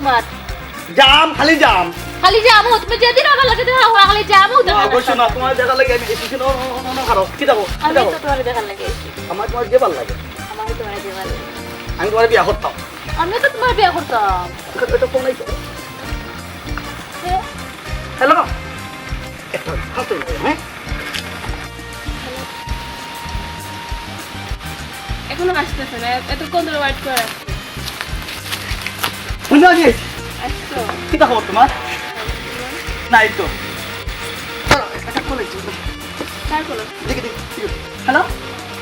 Mark. মানুষটা খালি জাম। খালি জাম যাব তুমি যেদিন আমার লাগে দেখা খালি যাব না, অবশ্যই না তোমার দেখা লাগে আমি এসেছি না না, না কি যাব কি আমি তো তোমার দেখার লাগে আমার তোমার যে ভালো লাগে? আমার তোমার দেখার লাগে। আমি তোমার বিয়া করতাম। আমিও তো তোমার বিয়ে করতাম। এটা ফোন আইছে। এ, হ্যালো? একটা হাতে হ্যাঁ? এখনও আসতেছে না এতক্ষণ ধরে ওয়েট করে আসছে বুঝতে পারছি আসছো কি খবর তোমার না এই তো আইছে দেখি দেখি হ্যালো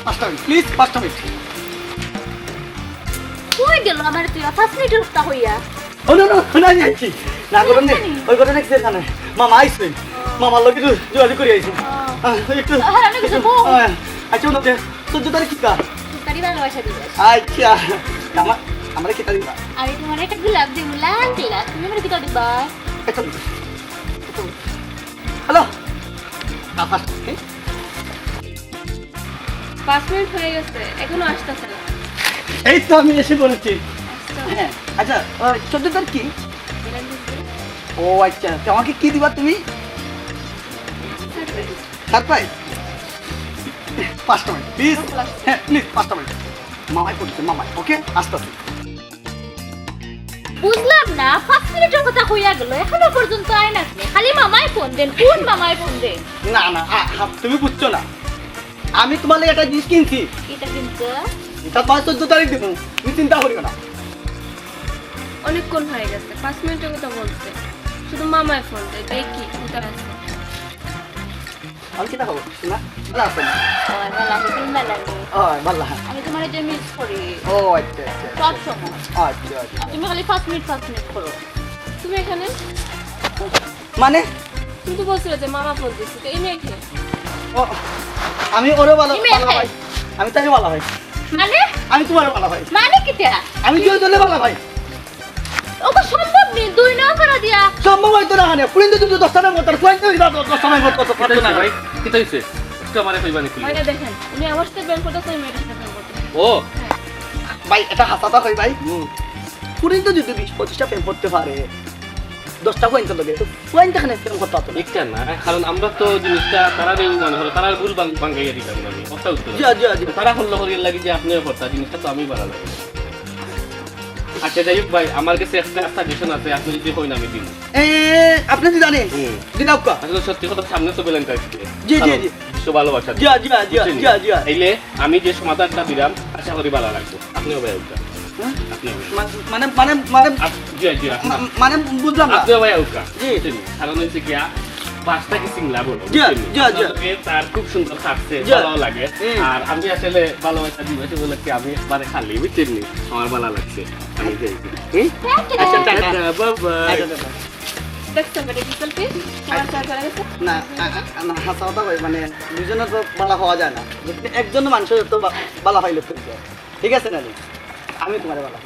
পাঁচটা মিনিট প্লিজ পাঁচটা মিনিট কই গেল আমার তুই? পাঁচ মিনিটের উত্তা হইয়া। ও না না না যাইছি না করেন নি ওই করে নেক্সট এখানে মামা আইসবেন মামার লোক একটু যোগাযোগ করে আইছি। একটু আমি কিছু বল। আচ্ছা ওনাকে চোদ্দ তারিখ কিতা তারি ভালোবাসা দিবে। আচ্ছা। আমার আমরা কিতা দিবা? আমি তোমার একটা গোলাপ দিব লাল গোলাপ। তুমি আমার কি দিবা? হ্যালো। ফার্স্ট পাঁচ মিনিট হয়ে গেছে এখনও আসতেছে না। এই তো আমি এসে বলেছি? হ্যাঁ আচ্ছা চোদ্দ তারিখ কি। ও আচ্ছা তো আমাকে কি দিবা তুমি। সারপ্রাইজ পাঁচটা মিনিট প্লিজ হ্যাঁ প্লিজ পাঁচটা মিনিট। মামাই করছে মামাই ওকে আস্তে আস্তে বুঝলাম না পাঁচ মিনিটের কথা কইয়া গেল এখনও পর্যন্ত আয় না খালি মামাই ফোন দেন কোন মামাই ফোন দেন না না আ, তুমি বুঝছ না। আমি তোমার লাগে একটা জিনিস কিনছি। এটা কিন্তু? এটা তোমার চোদ্দ তারিখ দেবো তুমি চিন্তা করিও না। অনেকক্ষণ হয়ে গেছে পাঁচ মিনিটের কথা বলছে। শুধু মামায় ফোন দেয় দেখি কোথায় আছে। আমি কিনা না ভালো ওই ভালো ভালো ভালো আমি তোমার যে মিস করি। ও আচ্ছা আচ্ছা। সব সময়। আচ্ছা আচ্ছা। তুমি খালি পাঁচ মিনিট পাঁচ মিনিট করো। তুমি এখানে? মানে? তুমি তো বলছিলে যে মামা ফোন দিচ্ছে তো এই মেয়ে ও, আমি ওরও ভালো ভালো আমি তাকে ভালো ভাই মানে? আমি তোমার ভালো ভাই মানে কিটা? আমি কেউ চলে ভালো ভাই ওকে নেই দিয়া সম্ভব হয়তো না হানে পুরিন্দে তুমি দশটা না মতো পুরিন্দে দশটা না মতো কিতা হইছে ভাই কিতা হইছে একটু কইবা নাকি ভাইরা দেখেন উনি আমার সাথে মেয়েটার সাথে বের করতেছে ও ভাই এটা হাসাতা হয় ভাই পুরিন্দে যদি বিশ পঁচিশটা প্রেম করতে পারে দশটা পয়েন্ট লাগে তো পয়েন্ট এখানে প্রেম করতে হতো না একটা না কারণ আমরা তো জিনিসটা তারা মানে হলো তারা ভুল বাঙ্গাইয়া দিতাম আমি কথা উত্তর জি জি জি তারা হল্লো করিয়ে লাগি যে আপনিও করতা জিনিসটা তো আমি বাড়া লাগে আচ্ছা যাই হোক ভাই আমার কাছে একটা সাজেশন আছে আপনি যদি কই না আমি দিন এ আপনি কি জানেন আসলে সত্যি কথা সামনে তো বেলেন আজকে জি, জি, জি। বিশ্ব ভালোবাসা। জি জি জি জি জি এইলে আমি যে সমাধানটা দিলাম আশা করি ভালো লাগবে। আপনিও ভাই উঠা আপনিও মানে মানে মানে আপ- জি জি মানে বুঝলাম আপনিও ভাই উঠা জি। কারণ হচ্ছে কি পাঁচটা সিংলা বলো তার খুব সুন্দর থাকছে ভালো লাগে। আর আমি আসলে ভালোবাসা দিবসে বলে কি আমি একবারে খালি বুঝছেন আমার ভালো লাগছে। আমি যাই। আচ্ছা টাটা। গেছে না হাসা কথা মানে দুজনের তো বালা হওয়া যায় না। একজন মানুষের তো বালা হইলে ঠিক আছে না আমি তোমার বালা